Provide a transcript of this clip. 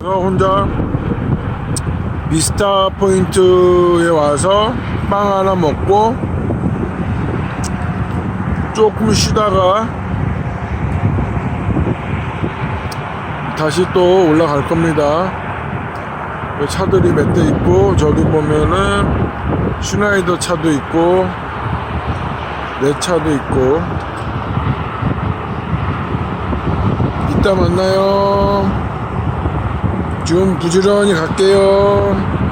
저 혼자 비스타 포인트에 와서 빵 하나 먹고 조금 쉬다가 다시 또 올라갈 겁니다. 여기 차들이 몇 대 있고 저기 보면은 슈나이더 차도 있고 내 차도 있고 이따 만나요. 좀 부지런히 갈게요.